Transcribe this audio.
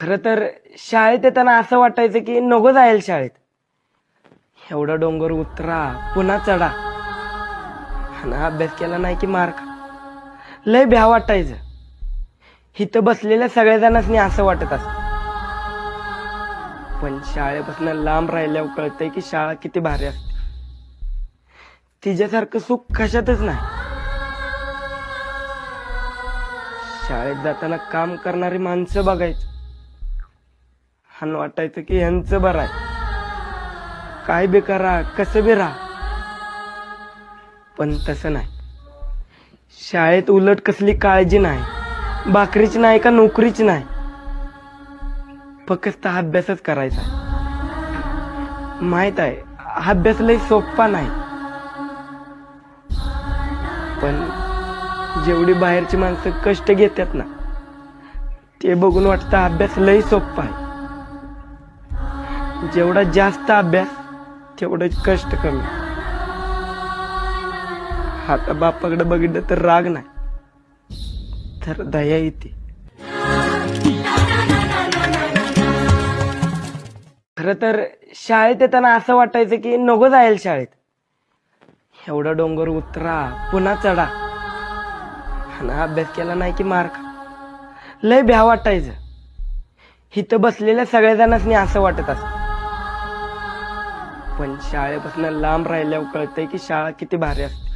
खरं तर शाळेत येताना असं वाटायचं की नको जायला शाळेत. एवढा डोंगर उतरा पुन्हा चढा. आणि अभ्यास केला नाही की मार्क लय भ्या वाटायचं. इथं बसलेल्या सगळ्याजणांनी असं वाटत असत. पण शाळेपासून लांब राहिल्यावर कळतंय की शाळा किती भारी असते. तिच्यासारखं सुख कशातच नाही. शाळेत जाताना काम करणारी माणसं बघायचं. आणि वाटायचं की यांचं बरं आहे. काय बी करा कसं बी राहा. पण तसं नाही. शाळेत उलट कसली काळजी नाही. भाकरीची नाही का नोकरीची नाही. फक्त अभ्यासच करायचा. माहीत आहे अभ्यास लय सोपा नाही. पण जेवढी बाहेरची माणसं कष्ट घेतात ना ते बघून वाटतं अभ्यास लय सोपा आहे. जेवढा जास्त अभ्यास तेवढं कष्ट कमी. आता बापाकडे बघितलं तर राग नाही. तर दया येते. खर तर शाळेत येताना असं वाटायचं की नको जायला शाळेत. एवढा डोंगर उतरा पुन्हा चढा. आणि अभ्यास केला नाही की मार्क लय भ्या वाटायचं. इथं बसलेल्या सगळ्या जणांनी असं वाटत असत. पण शाळेपासून लांब राहिल्यावर कळतंय की शाळा किती भारी असते.